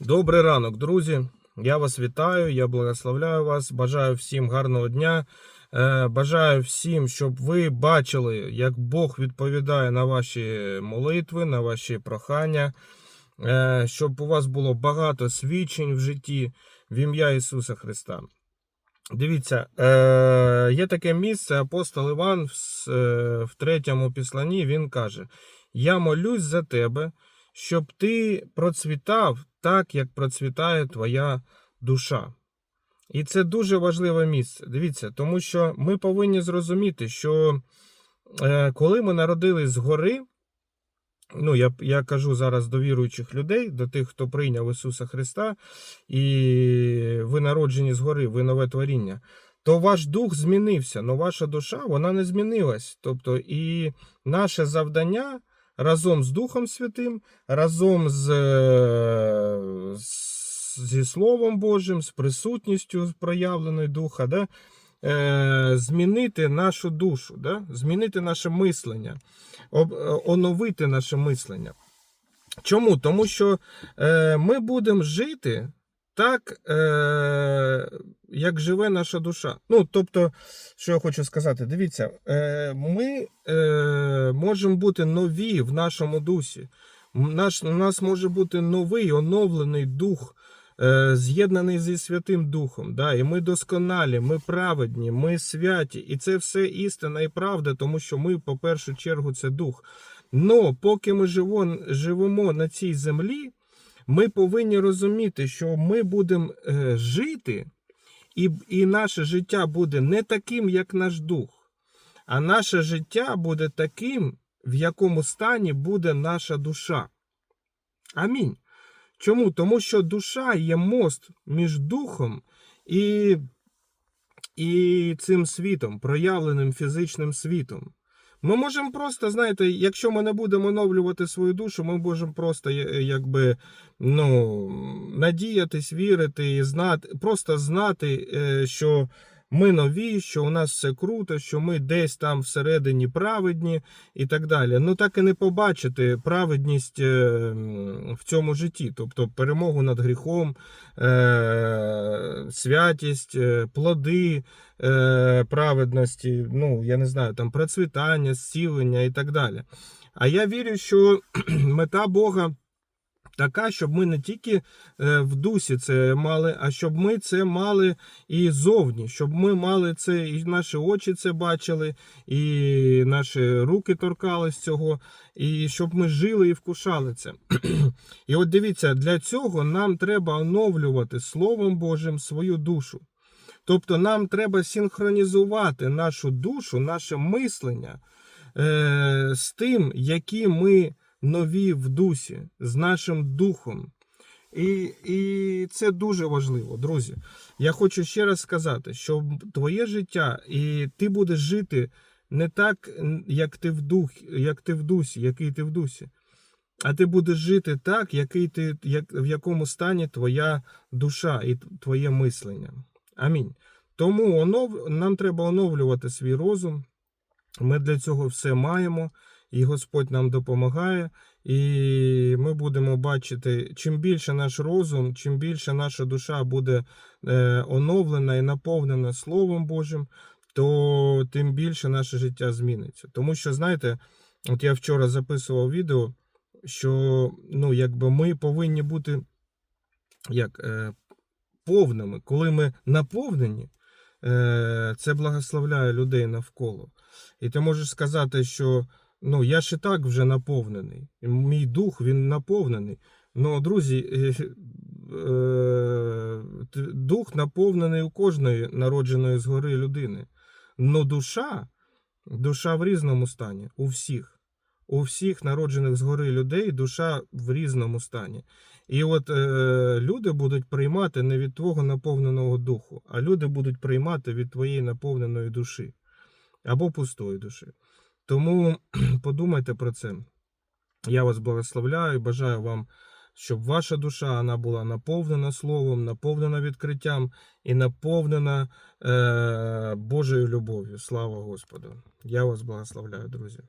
Добрий ранок, друзі. Я вас вітаю, я благословляю вас. Бажаю всім гарного дня. Е, Бажаю всім, щоб ви бачили, як Бог відповідає на ваші молитви, на ваші прохання, Е, щоб у вас було багато свідчень в житті в ім'я Ісуса Христа. Дивіться, е, є таке місце, апостол Іван в, третьому післанні він каже: Я молюсь за тебе, щоб ти процвітав так, як процвітає твоя душа. І це дуже важливе місце. Дивіться, тому що ми повинні зрозуміти, що е, коли ми народились згори, ну я, я кажу зараз до віруючих людей, до тих, хто прийняв Ісуса Христа, і ви народжені згори, ви нове творіння, то ваш дух змінився, але ваша душа вона не змінилась. Тобто, і наше завдання разом з Духом Святим, разом е, з- зі Словом Божим, з присутністю проявленої Духа, да? е, змінити нашу душу, да? змінити наше мислення, е, оновити наше мислення. Чому? Тому що е, ми будемо жити так, е, як живе наша душа. Ну, тобто, що я хочу сказати, дивіться, е, ми е, можемо бути нові в нашому дусі. Наш, у нас може бути новий оновлений дух, е, з'єднаний зі Святим Духом. Да? І ми досконалі, ми праведні, ми святі. І це все істина і правда, тому що ми, по першу чергу, це дух. Но поки ми живо, живемо на цій землі, ми повинні розуміти, що ми будемо е, жити, і, і наше життя буде не таким, як наш дух, а наше життя буде таким, в якому стані буде наша душа. Амінь. Чому? Тому що душа є мост між духом і, і цим світом, проявленим фізичним світом. Ми можемо просто, знаєте, якщо ми не будемо оновлювати свою душу, ми можемо просто е, якби ну, надіятись, вірити і знати, просто знати, е, що ми нові, що у нас все круто, що ми десь там всередині праведні і так далі. Ну так і не побачити праведність е, в цьому житті, тобто перемогу над гріхом, е, святість, е, плоди праведності, ну я не знаю, там процвітання, зцілення і так далі. А я вірю, що мета Бога. Така, щоб ми не тільки е, в дусі це мали, а щоб ми це мали і зовні, щоб ми мали це, і наші очі це бачили, і наші руки торкались цього, і щоб ми жили і вкушали це. І от дивіться, для цього нам треба оновлювати Словом Божим свою душу. Тобто нам треба синхронізувати нашу душу, наше мислення е, з тим, які ми нові в дусі, з нашим духом. І, і це дуже важливо, друзі. Я хочу ще раз сказати, що твоє життя, і ти будеш жити не так, як ти в дух, як ти в дусі, який ти в дусі. А ти будеш жити так, який ти, як, в якому стані твоя душа і твоє мислення. Амінь. Тому онов, нам треба оновлювати свій розум. Ми для цього все маємо, і Господь нам допомагає. І ми будемо бачити, чим більше наш розум, чим більше наша душа буде е, оновлена і наповнена Словом Божим, то тим більше наше життя зміниться. Тому що, знаєте, от я вчора записував відео, що ну, якби ми повинні бути як, е, повними. Коли ми наповнені, е, це благословляє людей навколо. І ти можеш сказати, що ну, я ж і так вже наповнений. Мій дух він наповнений. Ну, друзі, е, е, дух наповнений у кожної народженої згори людини. Но душа, душа в різному стані, у всіх. У всіх народжених згори людей душа в різному стані. І от е, люди будуть приймати не від твого наповненого духу, а люди будуть приймати від твоєї наповненої душі або пустої душі. Тому подумайте про це. Я вас благословляю, бажаю вам, щоб ваша душа вона була наповнена словом, наповнена відкриттям і наповнена е, Божою любов'ю. Слава Господу! Я вас благословляю, друзі.